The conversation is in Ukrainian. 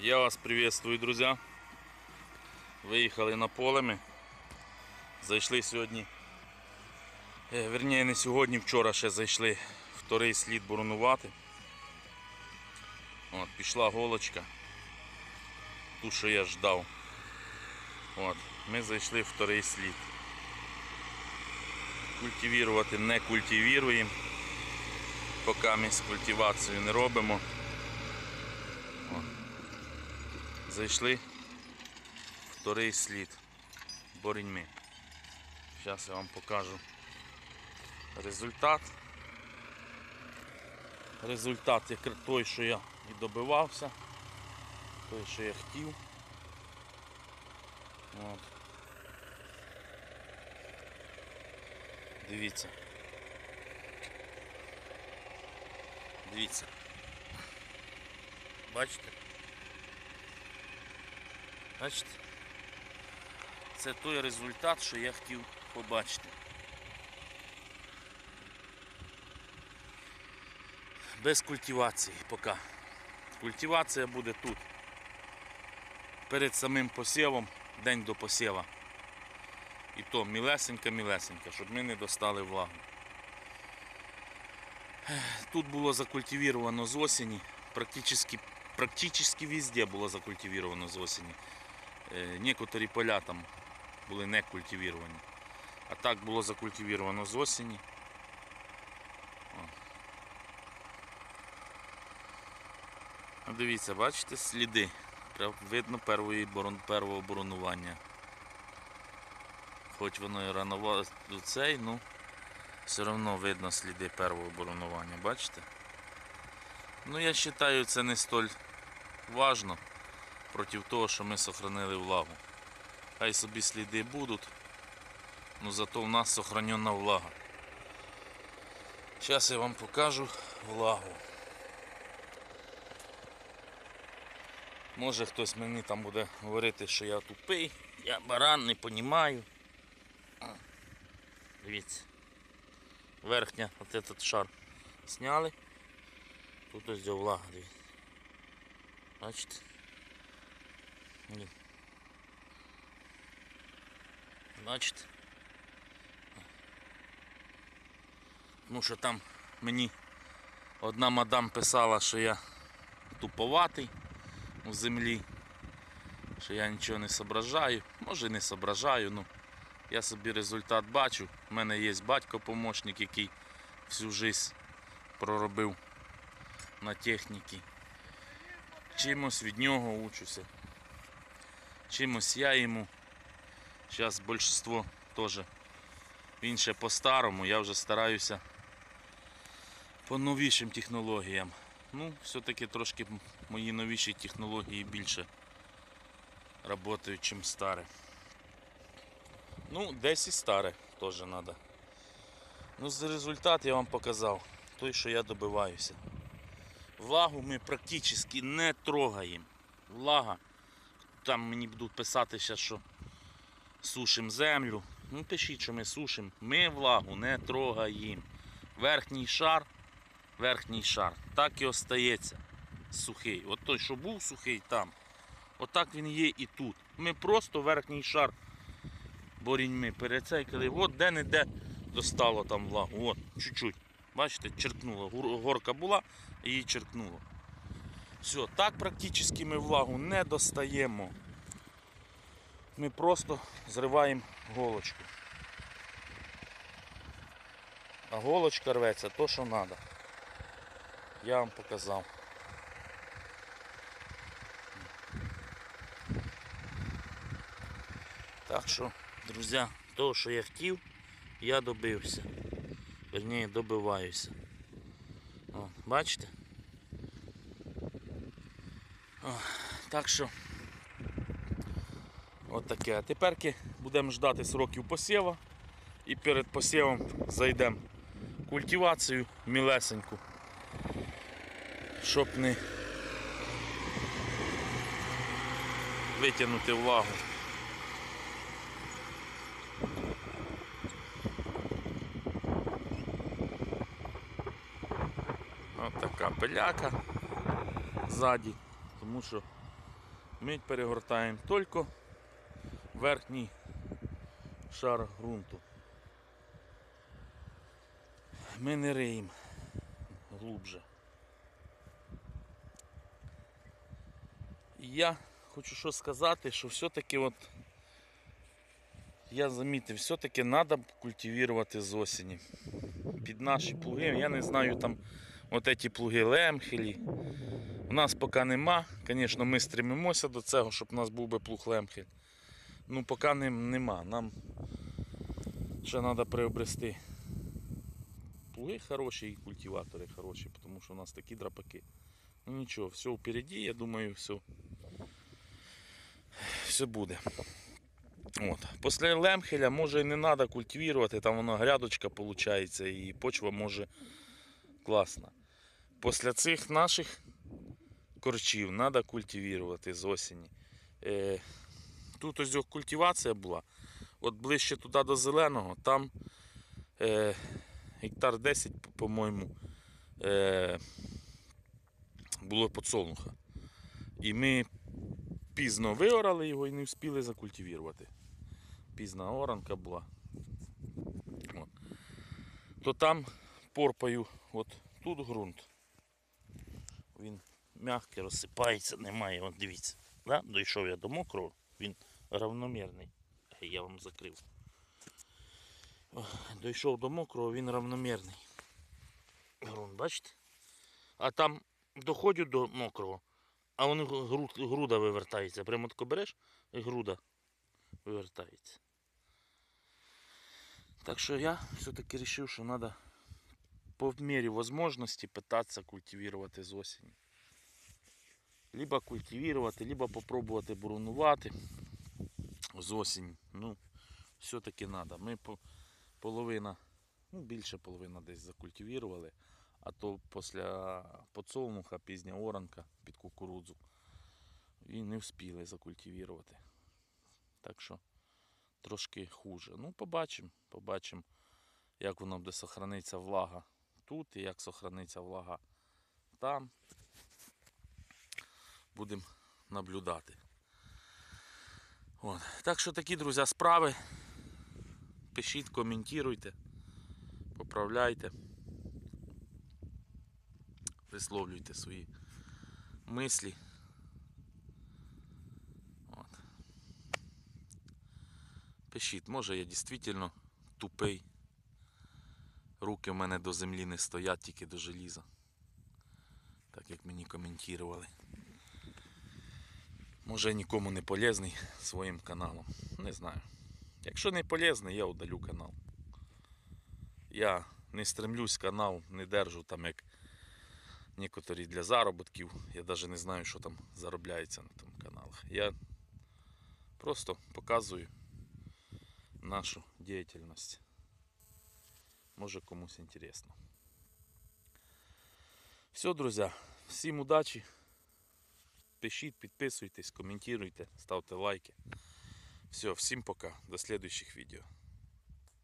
Я вас приветствую, друзья. Виїхали на поле ми. Зайшли сьогодні. е, Верніше не сьогодні, вчора ще зайшли вторий слід боронувати. От, пішла голочка. Ту, що я ждав. От, ми зайшли вторий слід. Культивірувати не культивіруємо. Поки ми з культивацією не робимо. Зайшли вторий слід боріньми. Зараз я вам покажу результат. Результат як той, що я і добивався, той, що я хотів. От. Дивіться. Дивіться. Бачите? Бачите? Це той результат, що я хотів побачити. Без культивації поки. Культивація буде тут. Перед самим посівом, день до посіва. І то мілесенька-мілесенька, щоб ми не достали влагу. Тут було закультивіровано з осені, практично, практично везде було закультивіровано з осені. Е, Некоторі поля там були не культивіровані. А так було закультивіровано з осені. О. Дивіться, бачите сліди. Видно первого боронування. Хоч воно і рановато цей, ну все одно видно сліди первого боронування, бачите? Ну я вважаю це не столь важно проти того, що ми сохранили влагу. Хай собі сліди будуть, але зато в нас сохранена влага. Зараз я вам покажу влагу. Може хтось мені там буде говорити, що я тупий, я баран, не понімаю. Дивіться. Верхня, от этот шар сняли. Тут ось влага, дивіться. Бачите? Ні. Бачите? Ну що там мені одна мадам писала, що я туповатий у землі, що я нічого не соображаю. Може не соображаю, ну я собі результат бачу. У мене є батько-помощник, який всю життя проробив на техніці. Чимось від нього учуся. Чимось я йому. Зараз більшість теж він ще по-старому, я вже стараюся по новішим технологіям. Ну, все-таки трошки мої новіші технології більше працюють, ніж старі. Ну, десь і старе теж треба. Ну, за результат я вам показав, той, що я добиваюся. Влагу ми практично не трогаємо. Влага. Там мені будуть писати зараз, що сушимо землю. Ну пишіть, що ми сушимо. Ми влагу не трогаємо. Верхній шар, верхній шар, так і остається сухий. От той, що був сухий там, отак він є і тут. Ми просто верхній шар боріньми перецейкали. От де-не-де достало там влагу. От, чуть-чуть. Бачите, черкнуло. Горка була, її черкнуло. Все, так практично ми влагу не достаємо. Ми просто зриваємо голочку. А голочка рветься то, що треба. Я вам показав. Так що, друзі, того, що я хотів, я добився. Верніше, добиваюся. О, бачите? Так що от таке. А тепер будемо ждати сроків посіва і перед посівом зайдемо культивацію мілесеньку, щоб не витягнути влагу. Ось така пиляка ззаді, тому що ми перегортаємо тільки верхній шар ґрунту. Ми не риємо глубже. І я хочу що сказати, що все-таки от я замітив, все-таки треба культивувати з осені. Під наші плуги, я не знаю там от ці плуги лемхелі. У нас поки нема. Звісно, ми стремимося до цього, щоб у нас був би плуг лемхель. Ну поки не, нема. Нам ще треба приобрести. Плуги хороші і культиватори хороші, тому що у нас такі драпаки. Ну нічого, все впереді, я думаю, все, все буде. От. Після лемхеля може і не треба культивувати, там воно грядочка виходить і почва може класна. Після цих наших корчів треба культивувати з осені. Е, тут ось культивація була. От ближче туди до зеленого, там е, гектар 10, по-моєму, е, було подсолнуха. І ми пізно виорали його і не встигли закультивувати. Пізна оранка була. От. То там порпаю от тут ґрунт. Він м'який, розсипається, немає. От дивіться. Да? Дійшов я до мокрого, він равномірний. Е, Я вам закрив. Дійшов до мокрого, він равномірний. Ґрунт, бачите? А там доходжу до мокрого, а груд, груда вивертається. Прямо тако береш і груда вивертається. Так що я все-таки вирішив, що треба по мірі можливості питатися культивувати з осені. Либо культивувати, либо попробувати бурунувати з осені. Ну, все-таки треба. Ми по, половина, ну більше половина десь закультивували, а то після подсолнуха, пізня оранка під кукурудзу і не встигли закультивувати. Так що трошки хуже. Ну, побачимо, побачимо, як воно буде сохраниться влага тут і як сохраниться влага там. Будемо наблюдати. От. Так що такі, друзі, справи. Пишіть, коментуйте, поправляйте, висловлюйте свої мислі. От. Пишіть, може я дійсно тупий. Руки в мене до землі не стоять, тільки до желіза. Так як мені коментували. Може нікому не полезний своїм каналом. Не знаю. Якщо не полезний, я удалю канал. Я не стремлюсь канал, не держу там як некоторі для заробітків. Я навіть не знаю, що там заробляється на тому каналах. Я просто показую нашу діяльність. Може комусь інтересно. Все, друзі, всім удачі. Пишіть, підписуйтесь, коментуйте, ставте лайки. Все, всім пока. До следующих відео.